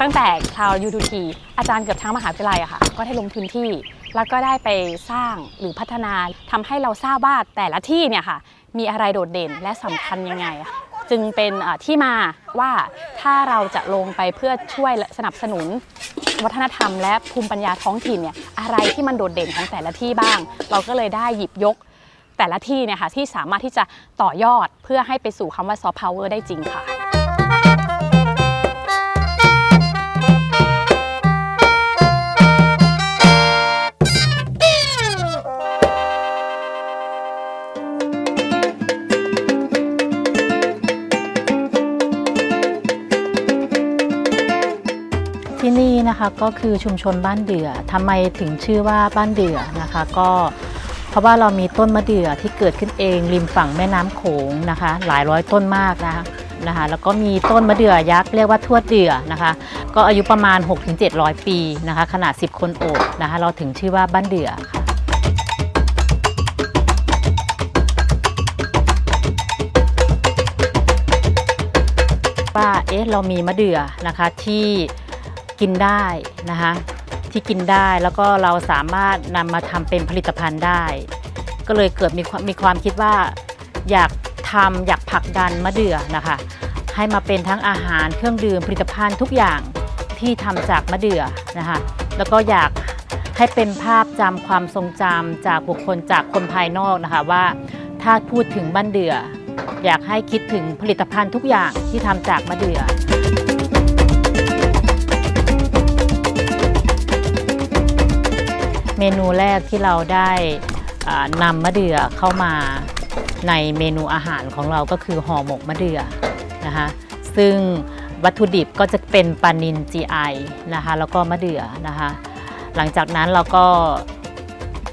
ตั้งแต่คราว U2T อาจารย์เกือบทั้งมหาวิทยาลัยอะค่ะ ก็ได้ลงพื้นที่ แล้วก็ได้ไปสร้างหรือพัฒนาทำให้เราทราบว่าแต่ละที่เนี่ยค่ะ มีอะไรโดดเด่นและสำคัญยังไง จึงเป็นที่มาว่าถ้าเราจะลงไปเพื่อช่วยสนับสนุนวัฒนธรรมและภูมิปัญญาท้องถิ่นเนี่ยอะไรที่มันโดดเด่นของแต่ละที่บ้าง เราก็เลยได้หยิบยกแต่ละที่เนี่ยค่ะที่สามารถที่จะต่อยอดเพื่อให้ไปสู่คำว่าซอฟต์พาวเวอร์ได้จริงค่ะ ก็คือชุมชนบ้านเดือทำไมถึงชื่อว่าบ้านเดือนะคะ ก็เพราะว่าเรามีต้นมะเดื่อที่เกิดขึ้นเองริมฝั่งแม่น้ำโขงนะคะ หลายร้อยต้นมากนะคะนะคะ แล้วก็มีต้นมะเดื่อยักษ์เรียกว่าทวดเดือนะคะ ก็อายุประมาณ 6-700 ปีนะคะ ขนาด 10 คนโอบนะคะ เราถึงชื่อว่าบ้านเดือค่ะว่าเอ๊ะเรามีมะเดื่อนะคะที่ กินได้นะคะที่กินได้แล้วก็เราสามารถนำมาทำเป็นผลิตภัณฑ์ได้ ก็เลยเกิดมีความมีความคิดว่าอยากทำอยากผลักดันมะเดื่อนะคะ ให้มาเป็นทั้งอาหารเครื่องดื่มผลิตภัณฑ์ทุกอย่างที่ทำจากมะเดื่อนะคะแล้วก็อยากให้เป็นภาพจำความทรงจำจากบุคคลจากคนภายนอกนะคะว่า ถ้าพูดถึงบ้านเดือ อยากให้คิดถึงผลิตภัณฑ์ทุกอย่างที่ทำจากมะเดื่อ เมนูแรกที่เราได้นำมะเดื่อเข้ามาในเมนูอาหารของเราก็คือห่อหมกมะเดื่อนะคะซึ่งวัตถุดิบก็จะเป็นปลานิน GI นะคะแล้วก็มะเดื่อนะคะหลังจากนั้นเราก็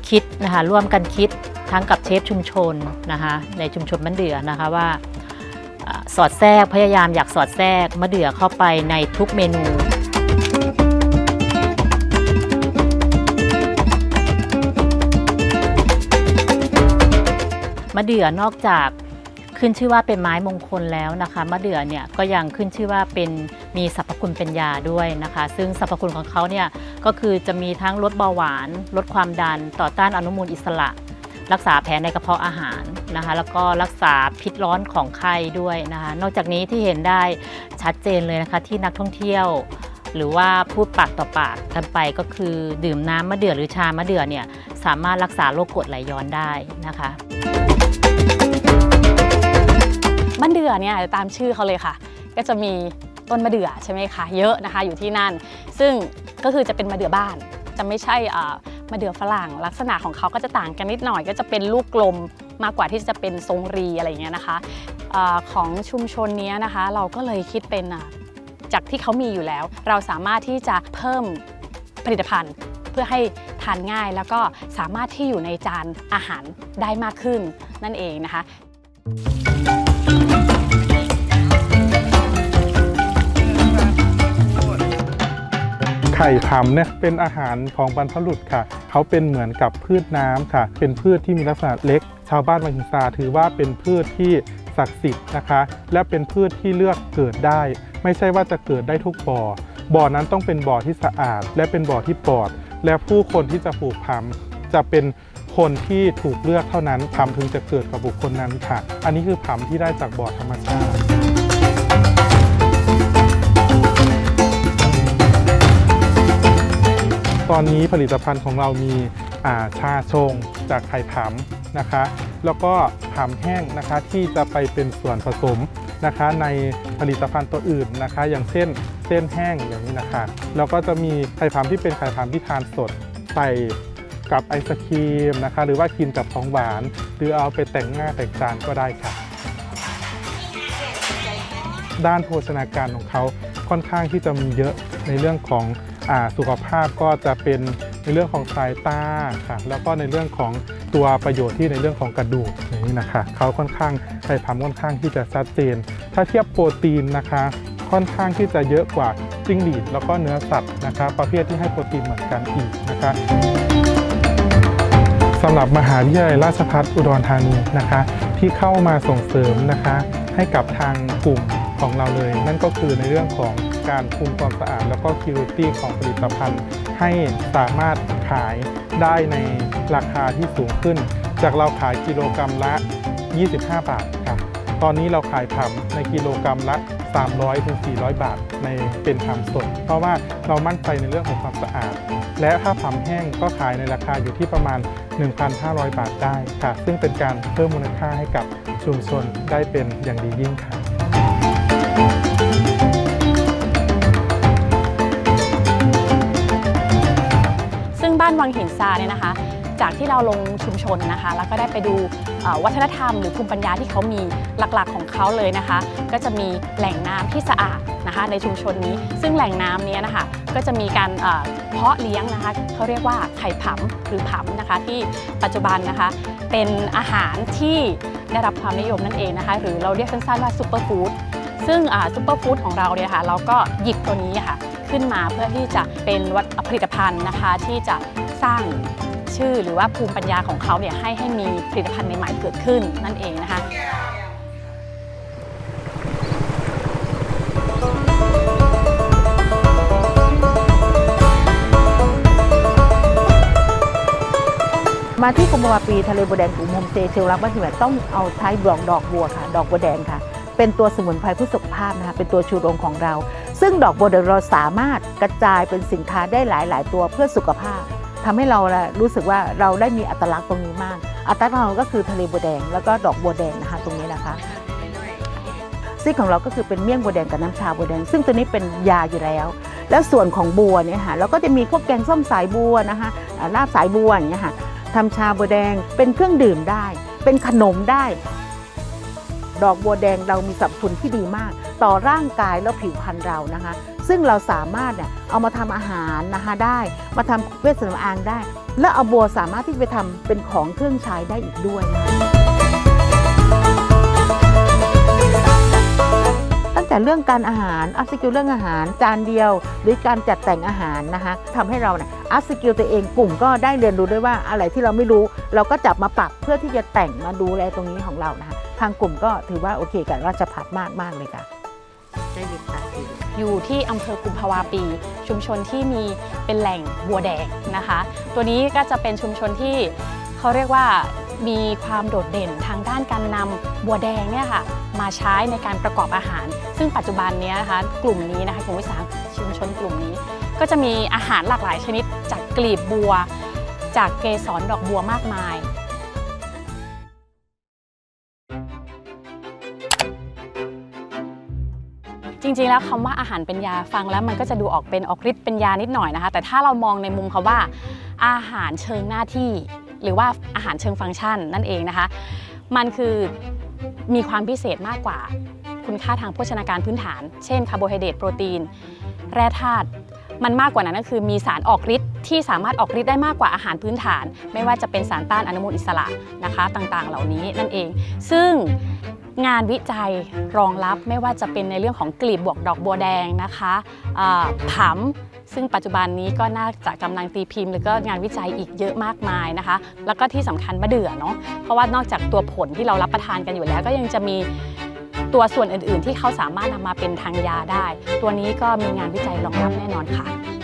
คิดนะคะร่วมกันคิดทั้งกับเชฟชุมชนนะคะในชุมชนมะเดื่อนะคะว่าสอดแทรกพยายามอยากสอดแทรกมะเดื่อเข้าไปในทุกเมนู มะเดื่อนอกจากขึ้นชื่อว่าเป็นไม้มงคลแล้วนะคะมะเดื่อเนี่ยก็ยังขึ้นชื่อว่าเป็นมีสรรพคุณเป็นยาด้วยนะคะ ซึ่งสรรพคุณของเขาเนี่ยก็คือจะมีทั้งลดเบาหวาน ลดความดัน ต่อต้านอนุมูลอิสระ รักษาแผลในกระเพาะอาหารนะคะ แล้วก็รักษาพิษร้อนของไข้ด้วยนะคะ นอกจากนี้ที่เห็นได้ชัดเจนเลยนะคะที่นักท่องเที่ยวหรือว่าพูดปากต่อปากกันไปก็คือดื่มน้ำมะเดื่อหรือชามะเดื่อเนี่ยสามารถรักษาโรคกรดไหลย้อนได้นะคะ บ้านเดือเนี่ยตามชื่อเขาเลยค่ะ ก็จะมีต้นมะเดื่อใช่ไหมคะเยอะนะคะอยู่ที่นั่น ซึ่งก็คือจะเป็นมะเดื่อบ้านจะไม่ใช่อ่ามะเดื่อฝรั่งลักษณะของเขาก็จะต่างกันนิดหน่อย ก็จะเป็นลูกกลมมากกว่าที่จะเป็นทรงรีอะไรอย่างเงี้ยนะคะอาของชุมชนนี้นะคะ เราก็เลยคิดเป็นจากที่เขามีอยู่แล้ว เราสามารถที่จะเพิ่มผลิตภัณฑ์ เพื่อให้ทานง่ายแล้วก็สามารถที่อยู่ในจานอาหารได้มากขึ้นนั่นเองนะคะ ไข่ผำเนี่ยเป็นอาหารของบรรพบุรุษค่ะ เขาเป็นเหมือนกับพืชน้ำค่ะ เป็นพืชที่มีลักษณะเล็ก ชาวบ้านบางหินซาถือว่าเป็นพืชที่ศักดิ์สิทธิ์นะคะ และเป็นพืชที่เลือกเกิดได้ ไม่ใช่ว่าจะเกิดได้ทุกบ่อ บ่อนั้นต้องเป็นบ่อที่สะอาด และเป็นบ่อที่ปลอด และผู้คนที่จะปลูกผำจะเป็นคนที่ถูกเลือกเท่านั้นผำถึงจะเกิดกับบุคคลนั้นค่ะ อันนี้คือผำที่ได้จากบ่อธรรมชาติตอนนี้ผลิตภัณฑ์ของเรามีาชาชงจากไข่ผำนะคะ แล้วก็ผำแห้งนะคะที่จะไปเป็นส่วนผสม นะคะในผลิตภัณฑ์ตัวอื่นนะคะ อย่างเช่นเส้นแห้งอย่างนี้นะคะแล้วก็จะมีไข่ผำที่เป็นไข่ผำที่ทานสดใส่กับไอศครีมนะคะ หรือว่ากินกับของหวาน หรือเอาไปแต่งหน้าแต่งจานก็ได้ค่ะ ด้านโภชนาการของเขาค่อนข้างที่จะมีเยอะในเรื่องของอสุขภาพก็จะเป็นในเรื่องของสายตาค่ะ แล้วก็ในเรื่องของตัวประโยชน์ที่ในเรื่องของกระดูกอย่างนี้นะคะเขาค่อนข้าง ไข่พำค่อนข้างที่จะชัดเจน ถ้าเทียบโปรตีนนะคะ ค่อนข้างที่จะเยอะกว่าจิ้งหรีดแล้วก็เนื้อสัตว์นะคะ ประเภทที่ให้โปรตีนเหมือนกันอีกนะคะสำหรับมหาวิทยาลัยราชภัฏอุดรธานีนะคะ ที่เข้ามาส่งเสริมนะคะ ให้กับทางกลุ่มของเราเลย นั่นก็คือในเรื่องของการคุมความสะอาด แล้วก็ Quality ของผลิตภัณฑ์ ให้สามารถขายได้ในราคาที่สูงขึ้น จากเราขายกิโลกรรัมละ 25 บาทครับตอนนี้เราขายผำในกิโลกรรัมละ 300ถึง400 บาทในเป็นผำสด เพราะว่าเรามั่นใจในเรื่องของความสะอาด และถ้าผำแห้งก็ขายในราคาอยู่ที่ประมาณ 1,500 บาทได้ค่ะ ซึ่งเป็นการเพิ่มมูลค่าให้กับชุมชนได้เป็นอย่างดียิ่งค่ะซึ่งบ้านวังหินซาเนี่ยนะคะ จากที่เราลงชุมชนนะคะ แล้วก็ได้ไปดู วัฒนธรรมหรือภูมิปัญญาที่เขามีหลักๆของเขาเลยนะคะ ก็จะมีแหล่งน้ำที่สะอาดนะคะในชุมชนนี้ ซึ่งแหล่งน้ำนี้นะคะก็จะมีการเพาะเลี้ยงนะคะเขาเรียกว่าไข่ผำหรือผำนะคะที่ปัจจุบันนะคะเป็นอาหารที่ได้รับความนิยมนั่นเองนะคะ หรือเราเรียกสั้นๆว่าซูเปอร์ฟู้ดซึ่งซูเปอร์ฟู้ดของเราเนี่ยค่ะเราก็หยิบตัวนี้ค่ะขึ้นมาเพื่อที่จะเป็นวัตผลิตภัณฑ์นะคะที่จะสร้าง ชื่อ หรือว่าภูมิปัญญาของเขาเนี่ยให้ให้มีผลิตภัณฑ์ใหม่ๆเกิดขึ้นนั่นเองนะคะมาที่กุมภาวะปีทะเลบัวแดงกลุ่มโฮมเตเชลรักบ้านหิมะต้องเอาใช้ดอกดอกบัวค่ะ ดอกบัวแดงค่ะ เป็นตัวสมุนไพรเพื่อสุขภาพนะคะเป็นตัวชูโรงของเรา ซึ่งดอกบัวแดงเราสามารถกระจายเป็นสินค้าได้หลาย ๆ ตัวเพื่อสุขภาพ ทำให้เราน่ะรู้สึกว่าเราได้มีอัตลักษณ์ตรงนี้มาก อัตลักษณ์ของเราก็คือทะเลบัวแดงแล้วก็ดอกบัวแดงนะคะตรงนี้นะคะซีกของเราก็คือเป็นเมี่ยงบัวแดงกับน้ำชาบัวแดง ซึ่งตัวนี้เป็นยาอยู่แล้ว แล้วส่วนของบัวเนี่ยค่ะเราก็จะมีพวกแกงส้มสายบัวนะคะลาบสายบัวอย่างเงี้ยค่ะทำชาบัวแดงเป็นเครื่องดื่มได้ เป็นขนมได้ ดอกบัวแดงเรามีสรรพคุณที่ดีมาก ต่อร่างกายและผิวพรรณเรานะคะ ซึ่งเราสามารถเนี่ยเอามาทำอาหารนะคะได้ มาทำเวชสำอางได้ และเอาบัวสามารถที่ไปทำเป็นของเครื่องใช้ได้อีกด้วยนะคะตั้งแต่เรื่องการอาหารอัพสกิลเรื่องอาหารจานเดียว หรือการจัดแต่งอาหารนะคะทำให้เราเนี่ยอัพสกิลตัวเองกลุ่มก็ได้เรียนรู้ด้วยว่าอะไรที่เราไม่รู้ เราก็จับมาปรับเพื่อที่จะแต่งมาดูแลตรงนี้ของเรานะคะ ทางกลุ่มก็ถือว่าโอเคกับราชพัฒมากมากเลยค่ะได้ยินค่ะอยู่ที่อำเภอกุมภาวาปี ชุมชนที่มีเป็นแหล่งบัวแดงนะคะ ตัวนี้ก็จะเป็นชุมชนที่เขาเรียกว่ามีความโดดเด่นทางด้านการนำบัวแดงเนี่ยค่ะมาใช้ในการประกอบอาหาร ซึ่งปัจจุบันนี้นะคะกลุ่มนี้นะคะกลุ่มวิสาหชุมชนกลุ่มนี้ ก็จะมีอาหารหลากหลายชนิดจากกลีบบัว จากเกสรดอกบัวมากมาย จริงๆ แล้วคำว่าอาหารเป็นยาฟังแล้วมันก็จะดูออกเป็นออกฤทธิ์เป็นยานิดหน่อยนะคะ แต่ถ้าเรามองในมุมคำว่า อาหารเชิงหน้าที่ หรือว่าอาหารเชิงฟังก์ชันนั่นเองนะคะ มันคือมีความพิเศษมากกว่าคุณค่าทางโภชนาการพื้นฐาน เช่นคาร์โบไฮเดรตโปรตีน แร่ธาตุ มันมากกว่านั้นก็คือมีสารออกฤทธิ์ที่สามารถออกฤทธิ์ได้มากกว่าอาหารพื้นฐาน ไม่ว่าจะเป็นสารต้านอนุมูลอิสระนะคะต่างๆ เหล่านี้นั่นเอง ซึ่งงานวิจัยรองรับไม่ว่าจะเป็นในเรื่องของกลีบบวกดอกบัวแดงนะคะอ่าผำซึ่งปัจจุบันนี้ก็น่าจะกำลังตีพิมพ์แล้วก็งานวิจัยอีกเยอะมากมายนะคะ แล้วก็ที่สำคัญมะเดื่อเนาะเพราะว่านอกจากตัวผลที่เรารับประทานกันอยู่แล้ว ก็ยังจะมี ตัวส่วนอื่น ๆ ที่เขาสามารถนำมาเป็นทางยาได้ ตัวนี้ก็มีงานวิจัยรองรับแน่นอนค่ะ